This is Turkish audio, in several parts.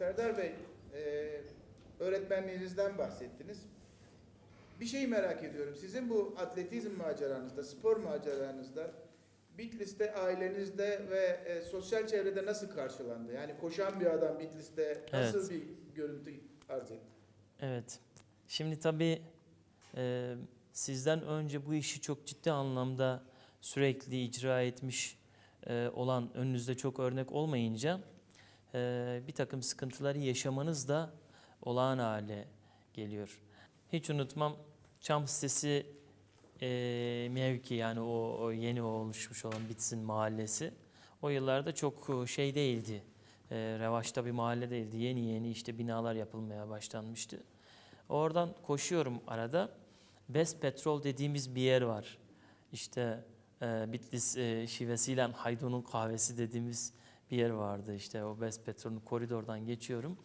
Serdar Bey, e, öğretmenliğinizden bahsettiniz. Bir şey merak ediyorum. Sizin bu atletizm maceranızda, spor maceranızda Bitlis'te ailenizde ve e, sosyal çevrede nasıl karşılandı? Yani koşan bir adam Bitlis'te nasıl bir görüntü arz etti? Evet. Şimdi tabii e, sizden önce bu işi çok ciddi anlamda sürekli icra etmiş e, olan önünüzde çok örnek olmayınca e, bir takım sıkıntıları yaşamanız da olağan hale geliyor. Hiç unutmam Çam sitesi e, mevki yani o, o yeni oluşmuş olan Bitsin mahallesi o yıllarda çok e, şey değildi. E, revaçta bir mahalle değildi. Yeni yeni işte binalar yapılmaya başlanmıştı. Oradan koşuyorum arada. Best Petrol dediğimiz bir yer var. İşte e, Bitlis e, şivesiyle Haydun'un kahvesi dediğimiz bir yer vardı. İşte o Best Petrol'ün koridordan geçiyorum.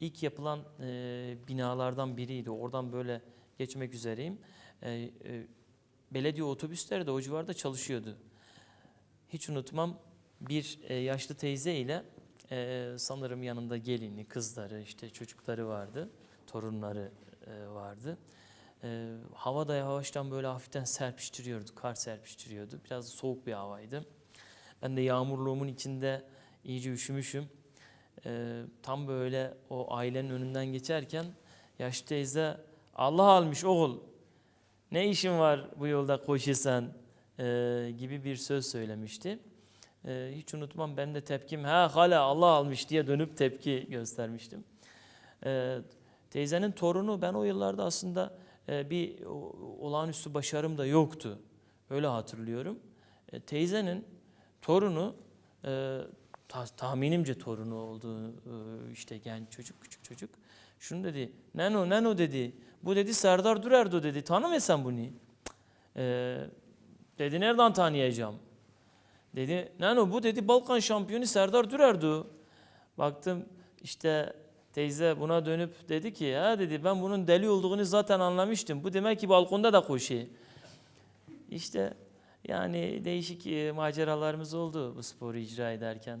İlk yapılan e, binalardan biriydi. Oradan böyle geçmek üzereyim. E, e, belediye otobüsleri de o civarda çalışıyordu. Hiç unutmam bir e, yaşlı teyze ile e, sanırım yanında gelini, kızları, işte çocukları vardı, torunları e, vardı. E, hava da yavaştan böyle hafiften serpiştiriyordu, kar serpiştiriyordu. Biraz soğuk bir havaydı. Ben de yağmurluğumun içinde iyice üşümüşüm. E, tam böyle o ailenin önünden geçerken yaşlı teyze Allah almış oğul ne işin var bu yolda koşuyorsan e, gibi bir söz söylemişti. E, hiç unutmam ben de tepkim ha hala Allah almış diye dönüp tepki göstermiştim. E, teyzenin torunu ben o yıllarda aslında e, bir olağanüstü başarım da yoktu. Öyle hatırlıyorum. E, teyzenin torunu e, ta- tahminimce torunu olduğu e, işte genç çocuk küçük çocuk. Şunu dedi. Neno neno dedi. Bu dedi Serdar Durerdo dedi. Tanımıyorsan bunu. Ee, dedi nereden tanıyacağım? Dedi nano bu dedi Balkan şampiyonu Serdar Durerdo. Baktım işte teyze buna dönüp dedi ki ha dedi ben bunun deli olduğunu zaten anlamıştım. Bu demek ki balkonda da koşuyor. İşte yani değişik maceralarımız oldu bu sporu icra ederken.